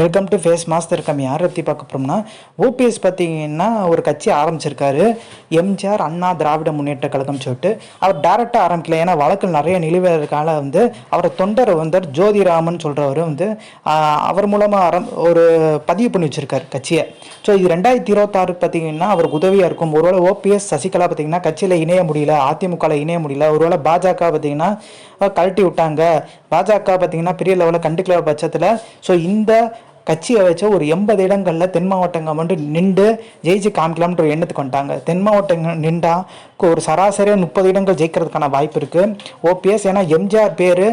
Welcome to face master கம் யாரை பற்றி பார்க்க போகிறோம்னா ஓபிஎஸ் பார்த்தீங்கன்னா ஒரு கட்சி ஆரம்பிச்சிருக்காரு. எம்ஜிஆர் அண்ணா திராவிட முன்னேற்ற கழகம் சொல்லிட்டு. அவர் டேரெக்டாக ஆரம்பிக்கல. ஏன்னா வழக்கில் நிறைய நிலுவைக்கால வந்து அவரை தொண்டர் வந்து ஜோதிராமன் சொல்கிறவர் வந்து அவர் மூலமாக ஆரம் ஒரு பதிவு பண்ணி வச்சிருக்காரு கட்சியை. ஸோ இது ரெண்டாயிரத்தி இருபத்தாறு பார்த்தீங்கன்னா அவருக்கு உதவியாக இருக்கும். ஒருவேளை ஓபிஎஸ் சசிகலா பார்த்தீங்கன்னா கட்சியில் இணைய முடியல அதிமுகவில் இணைய முடியல. ஒருவேளை பாஜக பார்த்தீங்கன்னா கழட்டி விட்டாங்க. பாஜக பார்த்தீங்கன்னா பெரிய லெவலில் கண்டுக்கல பட்சத்தில் ஸோ இந்த கட்சியை வச்சு ஒரு எண்பது இடங்களில் தென் மாவட்டங்கள் மட்டும் நின்று ஜெயிச்சு காமிக்கலாம்ன்ற ஒரு எண்ணத்துக்கு வந்துட்டாங்க. தென் மாவட்டங்கள் நின்றா ஒரு சராசரியாக முப்பது இடங்கள் ஜெயிக்கிறதுக்கான வாய்ப்பு இருக்குது ஓபிஎஸ் ஏன்னா எம்ஜிஆர் பேர்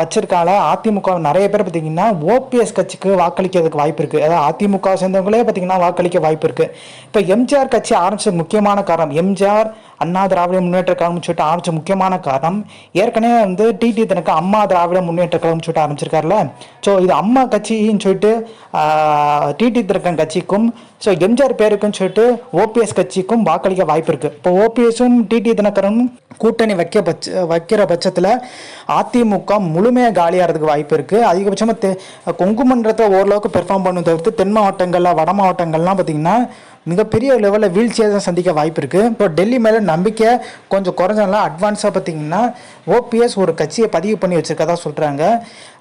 வச்சிருக்கால அதிமுக நிறைய பேர் பார்த்தீங்கன்னா ஓபிஎஸ் கட்சிக்கு வாக்களிக்கிறதுக்கு வாய்ப்பு இருக்குது அதாவது அதிமுக சேர்ந்தவங்களே பார்த்தீங்கன்னா வாக்களிக்க வாய்ப்பு இருக்குது இப்போ எம்ஜிஆர் கட்சி ஆரம்பிச்ச முக்கியமான காரணம். எம்ஜிஆர் அண்ணா திராவிட முன்னேற்ற கழகம்னு சொல்லிட்டு ஆரம்பிச்ச முக்கியமான காரணம் ஏற்கனவே வந்து டிடி தனக்கு அம்மா திராவிட முன்னேற்ற கழகம்னு சொல்லிட்டு ஆரம்பிச்சிருக்காருல ஸோ இது அம்மா கட்சின்னு சொல்லிட்டு டிடி தினகரன் கட்சிக்கும் ஸோ எம்ஜிஆர் பேருக்குன்னு சொல்லிட்டு ஓபிஎஸ் கட்சிக்கும் வாக்களிக்க வாய்ப்பு இருக்குது இப்போ ஓபிஎஸும் டிடி தினகரனும் கூட்டணி வைக்க பட்ச வைக்கிற பட்சத்தில் அதிமுக முழுமையாக காலியாகிறதுக்கு வாய்ப்பு இருக்குது அதிகபட்சமாக தெ கொங்கு மன்றத்தை ஓரளவுக்கு பெர்ஃபார்ம் பண்ண தவிர்த்து தென் மாவட்டங்களில் வட மாவட்டங்கள்லாம் பார்த்திங்கன்னா மிகப்பெரிய லெவலில் வீழ்ச்சியை தான் சந்திக்க வாய்ப்பு இருக்குது இப்போ டெல்லி மேலே நம்பிக்கை கொஞ்சம் குறைஞ்சாலும் அட்வான்ஸாக பார்த்தீங்கன்னா ஓபிஎஸ் ஒரு கட்சியை பதிவு பண்ணி வச்சுருக்கதா சொல்கிறாங்க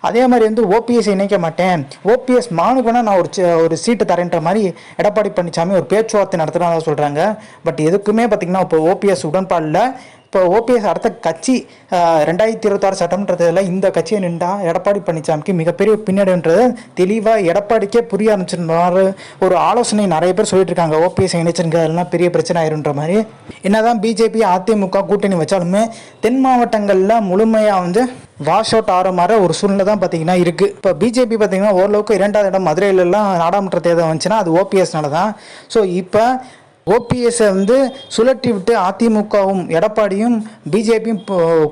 அதே மாதிரி வந்து ஓபிஎஸ் இணைக்க மாட்டேன். ஓபிஎஸ் மானுக்குனா நான் ஒரு ஒரு சீட்டு தரேன்ற மாதிரி எடப்பாடி பழனிசாமி ஒரு பேச்சுவார்த்தை நடத்துகிறதா சொல்கிறாங்க பட் எதுக்குமே பார்த்தீங்கன்னா இப்போ ஓபிஎஸ் உடன்பாடில் இப்போ ஓபிஎஸ் அடுத்த கட்சி ரெண்டாயிரத்தி இருபத்தாறு சட்டமன்றத்தில் இந்த கட்சியை நின்றா எடப்பாடி பழனிசாமிக்கு மிகப்பெரிய பின்னடைன்றது தெளிவாக எடப்பாடிக்கே புரிய ஆரம்பிச்சிருந்தாரு. ஒரு ஆலோசனை நிறைய பேர் சொல்லிட்டு இருக்காங்க. ஓபிஎஸ் இணைச்சிருக்கிறதுலாம் பெரிய பிரச்சனை ஆயிருன்ற மாதிரி. என்னதான் பிஜேபி அதிமுக கூட்டணி வச்சாலுமே தென் மாவட்டங்களில் முழுமையாக வந்து வாஷ் அவுட் ஆகிற மாதிரி ஒரு சூழ்நிலை தான் பார்த்தீங்கன்னா இருக்குது இப்போ பிஜேபி பார்த்தீங்கன்னா ஓரளவுக்கு இரண்டாவது இடம் மதுரையிலலாம் நாடாளுமன்ற தேர்தல் வந்துச்சுன்னா அது ஓபிஎஸ்னால தான். ஸோ இப்போ ஓபிஎஸ்ஸை வந்து சுழட்டி விட்டு அதிமுகவும் எடப்பாடியும் பிஜேபியும்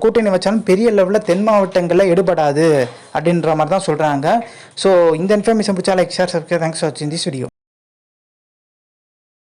கூட்டணி வச்சாலும் பெரிய லெவலில் தென் மாவட்டங்களில் எடுபடாது அப்படின்ற மாதிரி தான் சொல்கிறாங்க ஸோ இந்த இன்ஃபர்மேஷன் பிடிச்சா like share subscribe thanks for வாட்சிங் திஸ் வீடியோ